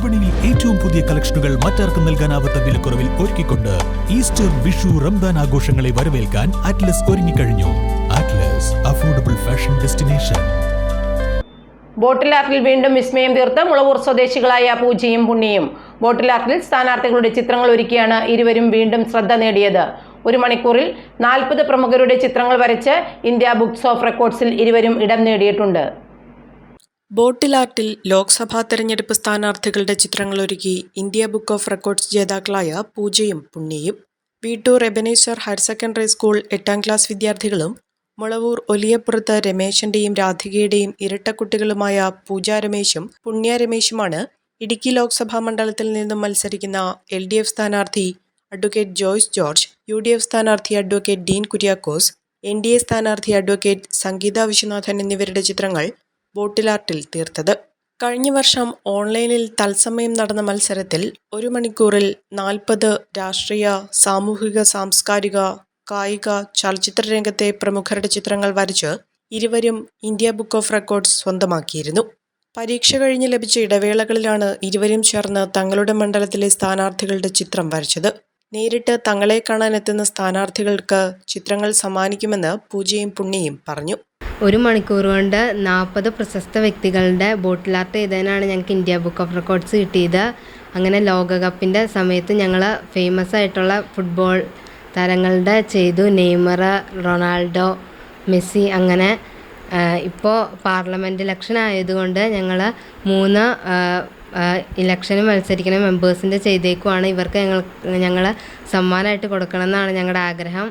വിപണിയിൽ ഏറ്റവും പുതിയ കളക്ഷനുകൾ മറ്റാർക്കും നൽകാനാവാത്ത വിലക്കുറവിൽ ഒരുക്കിക്കൊണ്ട് ഈസ്റ്റർ വിഷു റംദാൻ ആഘോഷങ്ങളെ വരവേൽക്കാൻ അറ്റ്ലസ് ഒരുങ്ങിക്കഴിഞ്ഞു. അറ്റ്ലസ് അഫോർഡബിൾ ഫാഷൻ ഡെസ്റ്റിനേഷൻ ബോട്ടിലാർട്ടിൽ വീണ്ടും വിസ്മയം തീർത്ത് മുളവൂർ സ്വദേശികളായ പൂജയും പുണ്യയും ബോട്ടിലാർട്ടിൽ സ്ഥാനാർത്ഥികളുടെ ചിത്രങ്ങൾ ഒരുക്കിയാണ് ഇരുവരും വീണ്ടും ശ്രദ്ധ നേടിയത്. ഒരു മണിക്കൂറിൽ നാൽപ്പത് പ്രമുഖരുടെ ചിത്രങ്ങൾ വരച്ച് ഇന്ത്യ ബുക്സ് ഓഫ് റെക്കോർഡ്സിൽ ഇരുവരും ഇടം നേടിയിട്ടുണ്ട്. ബോട്ടിൽ ആർട്ടിൽ ലോക്സഭാ തെരഞ്ഞെടുപ്പ് സ്ഥാനാർത്ഥികളുടെ ചിത്രങ്ങളൊരുക്കി ഇന്ത്യ ബുക്ക് ഓഫ് റെക്കോർഡ്സ് ജേതാക്കളായ പൂജയും പുണ്യയും. Veettoor Ebenezer higher secondary school എട്ടാം ക്ലാസ് വിദ്യാർത്ഥികളും മുളവൂർ ഒലിയപ്പുറത്ത് രമേശന്റെയും രാധികയുടെയും ഇരട്ടക്കുട്ടികളുമായ പൂജ രമേശും പുണ്യ രമേശുമാണ് ഇടുക്കി ലോക്സഭാ മണ്ഡലത്തിൽ നിന്നും മത്സരിക്കുന്ന എൽ ഡി എഫ് സ്ഥാനാർത്ഥി advocate Joyce George U D F സ്ഥാനാർത്ഥി advocate Dean Kuriakose N D A സ്ഥാനാർത്ഥി അഡ്വക്കേറ്റ് സംഗീത വിശ്വനാഥൻ എന്നിവരുടെ ചിത്രങ്ങൾ ബോട്ടിൽ ആർട്ടിൽ തീർത്തത്. കഴിഞ്ഞ വർഷം ഓൺലൈനിൽ തത്സമയം നടന്ന മത്സരത്തിൽ ഒരു മണിക്കൂറിൽ നാൽപ്പത് രാഷ്ട്രീയ സാമൂഹിക സാംസ്കാരിക കായിക ചലച്ചിത്ര രംഗത്തെ പ്രമുഖരുടെ ചിത്രങ്ങൾ വരച്ച് ഇരുവരും ഇന്ത്യ ബുക്ക് ഓഫ് റെക്കോർഡ്സ് സ്വന്തമാക്കിയിരുന്നു. പരീക്ഷ കഴിഞ്ഞ് ലഭിച്ച ഇടവേളകളിലാണ് ഇരുവരും ചേർന്ന് തങ്ങളുടെ മണ്ഡലത്തിലെ സ്ഥാനാർത്ഥികളുടെ ചിത്രം വരച്ചത്. നേരിട്ട് തങ്ങളെ കാണാനെത്തുന്ന സ്ഥാനാർത്ഥികൾക്ക് ചിത്രങ്ങൾ സമ്മാനിക്കുമെന്ന് പൂജയും പുണ്യയും പറഞ്ഞു. ഒരു മണിക്കൂർ കൊണ്ട് നാൽപ്പത് പ്രശസ്ത വ്യക്തികളുടെ ബോട്ടിൽ ആർട്ട് ചെയ്തതിനാണ് ഞങ്ങൾക്ക് ഇന്ത്യ ബുക്ക് ഓഫ് റെക്കോർഡ്സ് കിട്ടിയത്. അങ്ങനെ ലോകകപ്പിന്റെ സമയത്ത് ഞങ്ങൾ ഫേമസ് ആയിട്ടുള്ള ഫുട്ബോൾ താരങ്ങളുടെ ചെയ്തു. നെയ്മർ റൊണാൾഡോ മെസ്സി അങ്ങനെ ഇപ്പോൾ പാർലമെന്റ് ഇലക്ഷൻ ആയതുകൊണ്ട് ഞങ്ങൾ മൂന്ന് ഇലക്ഷന് മത്സരിക്കുന്ന മെമ്പേഴ്സിന്റെ ചെയ്തേക്കുവാണ്. ഇവർക്ക് ഞങ്ങൾ ഞങ്ങൾ സമ്മാനമായിട്ട് കൊടുക്കണം എന്നാണ് ഞങ്ങളുടെ ആഗ്രഹം.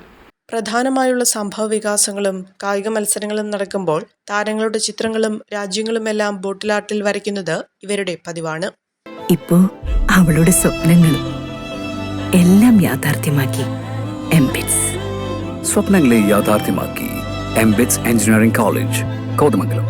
പ്രധാനമായുള്ള സംഭവ വികാസങ്ങളും കായിക മത്സരങ്ങളും നടക്കുമ്പോൾ താരങ്ങളുടെ ചിത്രങ്ങളും രാജ്യങ്ങളുമെല്ലാം ബോട്ടിലാട്ടിൽ വരയ്ക്കുന്നത് ഇവരുടെ പതിവാണ്. ഇപ്പോ അവളുടെ സ്വപ്നങ്ങളും എല്ലാം യാഥാർത്ഥ്യമാക്കി എംബിറ്റ്സ് സ്വപ്നങ്ങളെ യാഥാർത്ഥ്യമാക്കി എംബിറ്റ്സ് എഞ്ചിനീയറിംഗ് കോളേജ് കോതമംഗലം.